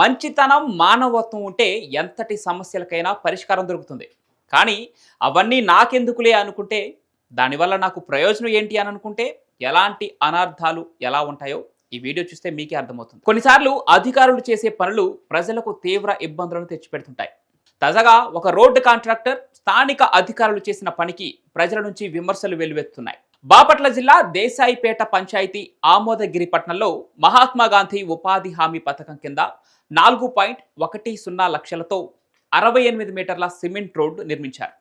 మంచితనం మానవత్వం ఉంటే ఎంతటి సమస్యలకైనా పరిష్కారం దొరుకుతుంది. కానీ అవన్నీ నాకెందుకులే అనుకుంటే దానివల్ల నాకు ప్రయోజనం ఏంటి అని అనుకుంటే ఎలాంటి అనర్థాలు ఎలా ఉంటాయో ఈ వీడియో చూస్తే మీకే అర్థమవుతుంది. కొన్నిసార్లు అధికారులు చేసే పనులు ప్రజలకు తీవ్ర ఇబ్బందులను తెచ్చిపెడుతుంటాయి. తాజాగా ఒక రోడ్డు కాంట్రాక్టర్ స్థానిక అధికారులు చేసిన పనికి ప్రజల నుంచి విమర్శలు వెలువెత్తున్నాయి బాపట్ల జిల్లా దేశాయిపేట పంచాయతీ ఆమోదగిరి పట్టణంలో మహాత్మాగాంధీ ఉపాధి హామీ పథకం కింద నాలుగు పాయింట్ ఒకటి సున్నా లక్షలతో అరవై ఎనిమిది మీటర్ల సిమెంట్ రోడ్డు నిర్మించారు.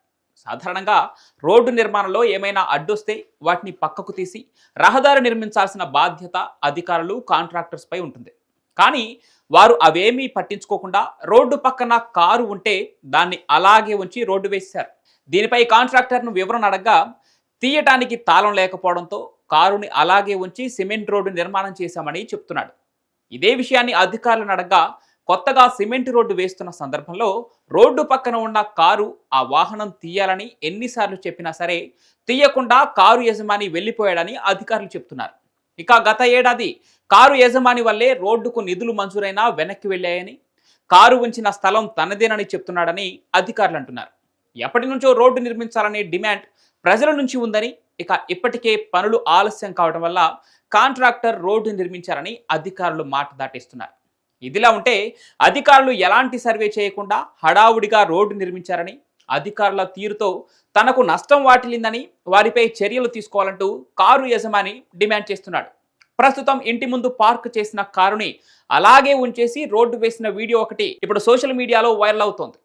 సాధారణంగా రోడ్డు నిర్మాణంలో ఏమైనా అడ్డొస్తే వాటిని పక్కకు తీసి రహదారి నిర్మించాల్సిన బాధ్యత అధికారులు కాంట్రాక్టర్స్ పై ఉంటుంది. కానీ వారు అవేమీ పట్టించుకోకుండా రోడ్డు పక్కన కారు ఉంటే దాన్ని అలాగే ఉంచి రోడ్డు వేశారు. దీనిపై కాంట్రాక్టర్ను వివరణ అడగ్గా తీయటానికి తాళం లేకపోవడంతో కారుని అలాగే ఉంచి సిమెంట్ రోడ్డు నిర్మాణం చేశామని చెప్తున్నాడు. ఇదే విషయాన్ని అధికారులను అడగ్గా కొత్తగా సిమెంట్ రోడ్డు వేస్తున్న సందర్భంలో రోడ్డు పక్కన ఉన్న కారు ఆ వాహనం తీయాలని ఎన్నిసార్లు చెప్పినా సరే తీయకుండా కారు యజమాని వెళ్ళిపోయాడని అధికారులు చెప్తున్నారు. ఇక గత ఏడాది కారు యజమాని వల్లే రోడ్డుకు నిధులు మంజూరైనా వెనక్కి వెళ్ళాయని కారు ఉంచిన స్థలం తనదేనని చెప్తున్నాడని అధికారులు అంటున్నారు. ఎప్పటి నుంచో రోడ్డు నిర్మించాలనే డిమాండ్ ప్రజల నుంచి ఉందని ఇక ఇప్పటికే పనులు ఆలస్యం కావడం వల్ల కాంట్రాక్టర్ రోడ్డు నిర్మించారని అధికారులు మాట దాటిస్తున్నారు. ఇదిలా ఉంటే అధికారులు ఎలాంటి సర్వే చేయకుండా హడావుడిగా రోడ్డు నిర్మించారని అధికారుల తీరుతో తనకు నష్టం వాటిల్లిందని వారిపై చర్యలు తీసుకోవాలంటూ కారు యజమాని డిమాండ్ చేస్తున్నాడు. ప్రస్తుతం ఇంటి ముందు పార్క్ చేసిన కారుని అలాగే ఉంచేసి రోడ్డు వేసిన వీడియో ఒకటి ఇప్పుడు సోషల్ మీడియాలో వైరల్ అవుతోంది.